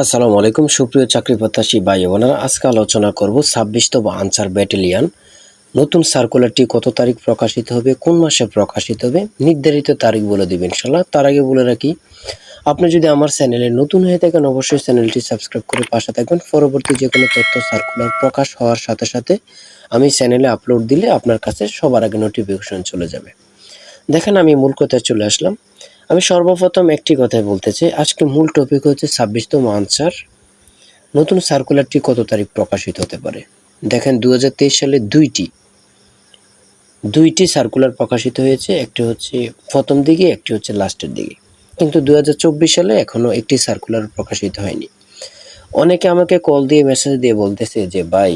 আসসালামু আলাইকুম, সুপ্রিয় চাকরি প্রত্যাশী ভাই বোনেরা, আজকে আলোচনা করব ছাব্বিশতম আনসার ব্যাটালিয়ান। নতুন সার্কুলারটি কত তারিখ প্রকাশিত হবে, কোন মাসে প্রকাশিত হবে, নির্ধারিত তারিখ বলে দেবেন ইনশাল্লাহ তার আগে বলে রাখি, আপনি যদি আমার চ্যানেলে নতুন হয়ে থাকেন, অবশ্যই চ্যানেলটি সাবস্ক্রাইব করে পাশে থাকবেন। পরবর্তী যে কোনো তথ্য, সার্কুলার প্রকাশ হওয়ার সাথে সাথে আমি চ্যানেলে আপলোড দিলে আপনার কাছে সবার আগে নোটিফিকেশন চলে যাবে। দেখেন আমি মূল কথায় চলে আসলাম। আমি সর্বপ্রথম একটি কথাই বলতে চাই। আজকে মূল টপিক হচ্ছে ছাব্বিশতম আনসার নতুন সার্কুলারটি কত তারিখ প্রকাশিত হতে পারে? দেখেন দু হাজার তেইশ সালে দুইটি। দুইটি সার্কুলার প্রকাশিত হয়েছে, একটি হচ্ছে প্রথম দিকে, একটি হচ্ছে লাস্টের দিকে। কিন্তু দু হাজার চব্বিশ সালে এখনও একটি সার্কুলার প্রকাশিত হয়নি। অনেকে আমাকে কল দিয়ে মেসেজ দিয়ে বলতেছে যে, ভাই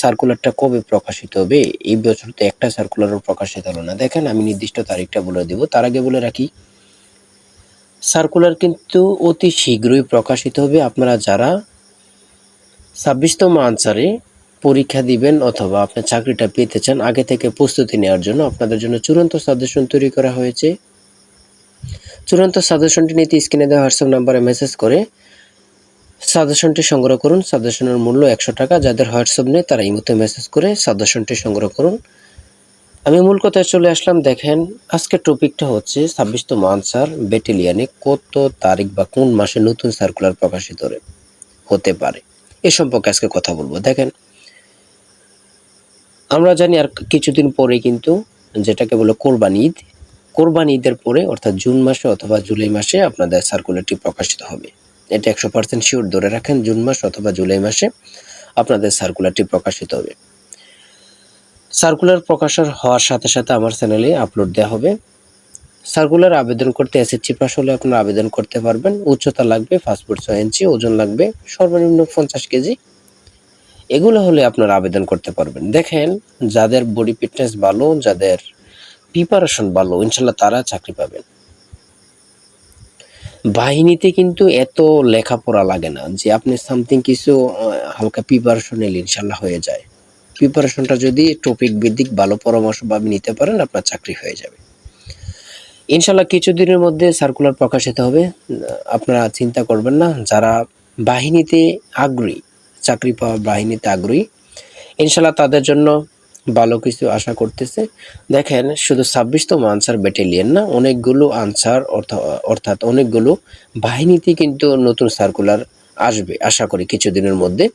সার্কুলারটা কবে প্রকাশিত হবে? এই বছর তো একটা সার্কুলারও প্রকাশিত হলো না। দেখেন, আমি নির্দিষ্ট তারিখটা বলে দিব। তার আগে বলে রাখি সার্কুলার কিন্তু অতি শীঘ্রই প্রকাশিত হবে। আপনারা যারা ছাব্বিশতম আনসারে পরীক্ষা দিবেন অথবা আপনার চাকরিটা পেতে চান, আগে থেকে প্রস্তুতি নেওয়ার জন্য আপনাদের জন্য চূড়ান্ত সাজেশন তৈরি করা হয়েছে। চূড়ান্ত সাজেশনটি নিতে স্ক্রিনে দেওয়া হোয়াটসঅ্যাপ নাম্বারে মেসেজ করে সাজেশনটি সংগ্রহ করুন। সাজেশনের মূল্য একশো টাকা। যাদের হোয়াটসঅ্যাপ নেই, তারা এই মতো মেসেজ করে সাজেশনটি সংগ্রহ করুন। আমি মূল কথায় চলে আসলাম, দেখেন আজকের টপিকটা হচ্ছে ছাব্বিশতম আনসার ব্যাটেলিয়ানে কত তারিখ বা কোন মাসে নতুন সার্কুলার প্রকাশিত হতে পারে? এ সম্পর্কে আজকে কথা বলব। দেখেন, আমরা জানি আর কিছুদিন পরে কিন্তু যেটাকে বলে কোরবানি ঈদ, কোরবানি ঈদের পরে অর্থাৎ জুন মাসে অথবা জুলাই মাসে আপনাদের সার্কুলারটি প্রকাশিত হবে। এটা একশো পার্সেন্ট শিওর ধরে রাখেন, জুন মাস অথবা জুলাই মাসে আপনাদের সার্কুলারটি প্রকাশিত হবে। সার্কুলার প্রকাশের হওয়ার সাথে সাথে আমার চ্যানেলে আপলোড দেওয়া হবে। সার্কুলার আবেদন করতে এসএসসি পাস হলে আপনারা আবেদন করতে পারবেন। উচ্চতা লাগবে পাসপোর্ট ছয় ইঞ্চি, ওজন লাগবে সর্বনিম্ন পঞ্চাশ কেজি। এগুলো হলে আপনারা আবেদন করতে পারবেন। দেখেন, যাদের বডি ফিটনেস ভালো, যাদের প্রিপারেশন ভালো ইনশাল্লাহ তারা চাকরি পাবেন। বাহিনীতে কিন্তু এত লেখাপড়া লাগে না যে আপনি সামথিং কিছু হালকা প্রিপারেশন নিলে ইনশাল্লাহ হয়ে যায়। প্রিপারেশনটা যদি টপিক ভিত্তিক ভালো পরামর্শভাবে নিতে পারেন, আপনার চাকরি হয়ে যাবে। ইনশাল্লাহ কিছুদিনের মধ্যে সার্কুলার প্রকাশিত হবে। আপনারা চিন্তা করবেন না, যারা বাহিনীতে আগ্রহী, চাকরি পাওয়া বাহিনীতে আগ্রহী ইনশাল্লাহ তাদের জন্য ভালো কিছু আশা করতেছে। দেখেন, শুধু ছাব্বিশতম আনসার ব্যাটালিয়ন না, অনেকগুলো আনসার অর্থাৎ অনেকগুলো বাহিনীতে কিন্তু নতুন সার্কুলার আসবে, আশা করি কিছুদিনের মধ্যে।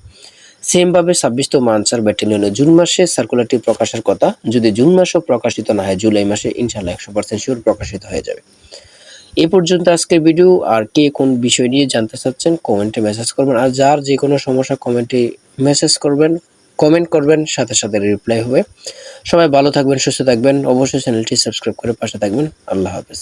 সেমভাবে ছাব্বিশতম আনসার ব্যাটালিয়নে জুন মাসে সার্কুলারটি প্রকাশের কথা, যদি জুন মাসেও প্রকাশিত না হয়, জুলাই মাসে ইনশাল্লাহ একশো পার্সেন্ট শিওর প্রকাশিত হয়ে যাবে। এ পর্যন্ত আজকের ভিডিও আর কে কোন বিষয় নিয়ে জানতে চাচ্ছেন কমেন্টে মেসেজ করবেন। আর যার যে কোনো সমস্যা কমেন্টে মেসেজ করবেন কমেন্ট করবেন, সাথে সাথে রিপ্লাই হবে। সবাই ভালো থাকবেন, সুস্থ থাকবেন। অবশ্যই চ্যানেলটি সাবস্ক্রাইব করে পাশে থাকবেন। আল্লাহ হাফেজ।